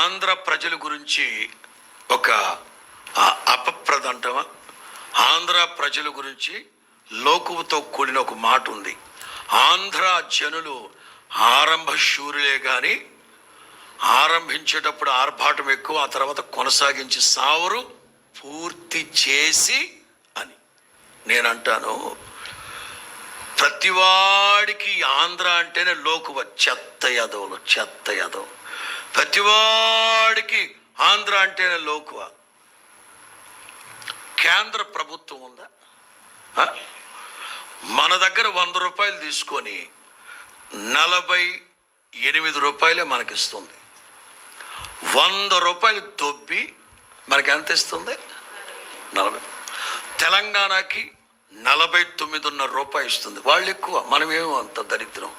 ఆంధ్ర ప్రజల గురించి ఒక అపప్రద అంటావా? ఆంధ్ర ప్రజల గురించి లోకువతో కూడిన ఒక మాట ఉంది. ఆంధ్ర జనులు ఆరంభ శూరులే కానీ ఆరంభించేటప్పుడు ఆర్భాటం ఎక్కువ ఆ తర్వాత కొనసాగించి సావరు పూర్తి చేసి అని. నేను అంటాను ప్రతివాడికి ఆంధ్ర అంటేనే లోకువ. చెత్త యదవులు చెత్త యదవు ప్రతివాడికి ఆంధ్ర అంటేనే లోకువ. కేంద్ర ప్రభుత్వం ఉందా? మన దగ్గర వంద రూపాయలు తీసుకొని నలభై ఎనిమిది రూపాయలే మనకిస్తుంది. వంద రూపాయలు దొబ్బి మనకి ఎంత ఇస్తుంది? నలభై. తెలంగాణకి నలభై తొమ్మిదిన్నర రూపాయలు ఇస్తుంది. వాళ్ళు ఎక్కువ మనమేమో అంత దరిద్రం.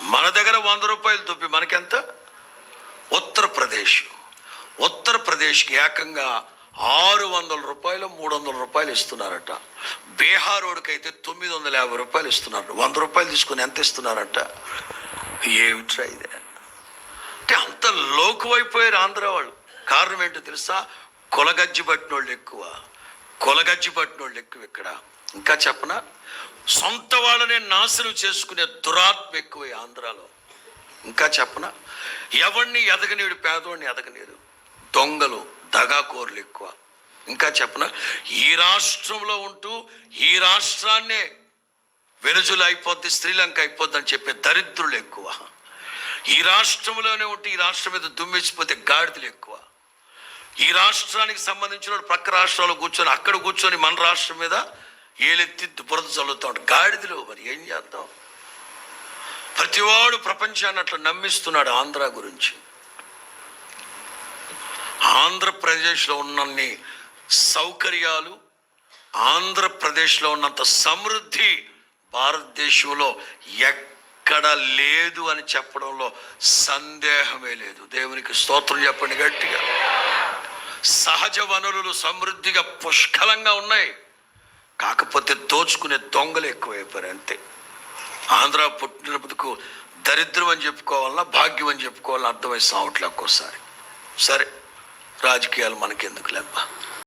మన దగ్గర వంద రూపాయలు దొబ్బి మనకెంత? ఉత్తరప్రదేశ్. ఉత్తరప్రదేశ్కి ఏకంగా ఆరు వందల రూపాయలు మూడు వందల రూపాయలు ఇస్తున్నారట. బీహార్ అయితే తొమ్మిది వందల యాభై రూపాయలు ఇస్తున్నారు. వంద రూపాయలు తీసుకుని ఎంత ఇస్తున్నారట? ఏమిట్రా ఇదే? అంటే అంత లోకువైపోయారు ఆంధ్ర వాళ్ళు. కారణం ఏంటో తెలుసా? కొలగజ్జి పట్టిన వాళ్ళు ఎక్కువ. కొలగజ్జి పట్టిన వాళ్ళు ఎక్కువ ఇక్కడ. ఇంకా చెప్పనా? సొంత వాళ్ళనే నాశనం చేసుకునే దురాత్మ ఎక్కువ ఈ ఆంధ్రాలో. ఇంకా చెప్పన? ఎవడిని ఎదగనీడు పేదవాడిని ఎదగనీరు? దొంగలు దగాకోర్లు ఎక్కువ. ఇంకా చెప్పన? ఈ రాష్ట్రంలో ఉంటూ ఈ రాష్ట్రాన్నే వెనుజులు అయిపోద్ది శ్రీలంక అయిపోద్ది అని చెప్పే దరిద్రులు ఎక్కువ. ఈ రాష్ట్రంలోనే ఉంటే ఈ రాష్ట్రం మీద దుమ్మెచ్చిపోతే గాడిదలు ఎక్కువ. ఈ రాష్ట్రానికి సంబంధించిన ప్రక్క పక్క రాష్ట్రాల్లో కూర్చొని అక్కడ కూర్చొని మన రాష్ట్రం మీద ఏలెత్తి బురద చల్లుతూ ఉంటాడు. గాడిదలు మరి ఏం చేద్దాం? ప్రతివాడు ప్రపంచాన్ని అట్లా నమ్మిస్తున్నాడు ఆంధ్ర గురించి. ఆంధ్రప్రదేశ్లో ఉన్నన్ని సౌకర్యాలు ఆంధ్రప్రదేశ్లో ఉన్నంత సమృద్ధి భారతదేశంలో ఎక్కడ లేదు అని చెప్పడంలో సందేహమే లేదు. దేవునికి స్తోత్రం చెప్పండి గట్టిగా. సహజ వనరులు సమృద్ధిగా పుష్కలంగా ఉన్నాయి. కాకపోతే దోచుకునే దొంగలు ఎక్కువైపోయారు అంతే. ఆంధ్ర పుట్టినప్పుడు దరిద్రం అని చెప్పుకోవాలన్నా భాగ్యం అని చెప్పుకోవాలన్నా అర్థమై సావట్లే ఒక్కోసారి. సరే రాజకీయాలు మనకెందుకు లేబ్బా